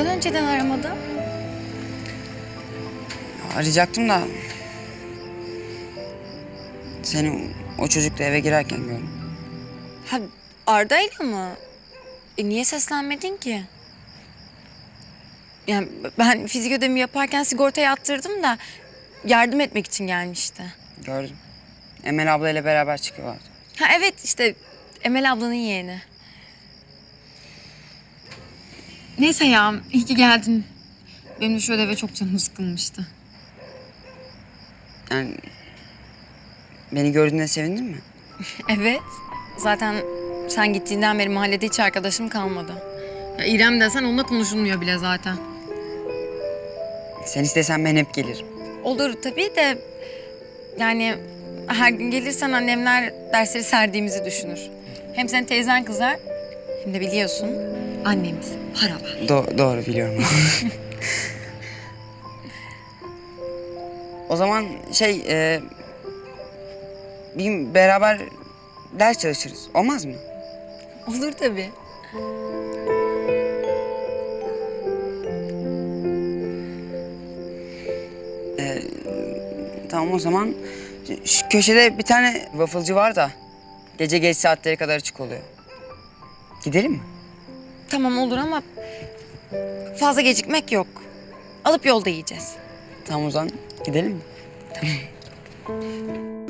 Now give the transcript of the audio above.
önceden aramadın? Arayacaktım da... Seni o çocukla eve girerken gördüm. Ha Arda'yla mı? E niye seslenmedin ki? Yani ben fizik ödemi yaparken sigortaya attırdım da yardım etmek için gelmişti. Gördüm. Emel ablayla beraber çıkıyorlardı. Ha evet işte Emel ablanın yeğeni. Neyse ya iyi ki geldin. Benim de şu ödeve çok canım sıkılmıştı. Yani... Beni gördüğünde sevindin mi? Evet. Zaten sen gittiğinden beri mahallede hiç arkadaşım kalmadı. Ya İrem desen onunla konuşulmuyor bile zaten. Sen istesen ben hep gelirim. Olur tabii de yani her gün gelirsen annemler dersleri serdiğimizi düşünür. Hem senin teyzen kızar hem de biliyorsun annemiz para var. Do- doğru biliyorum. o zaman şey... E, bir beraber ders çalışırız. Olmaz mı? Olur tabii. Tamam o zaman şu köşede bir tane wafflecı var da gece geç saatlere kadar açık oluyor. Gidelim mi? Tamam olur ama fazla gecikmek yok. Alıp yolda yiyeceğiz. Tamam o zaman gidelim mi?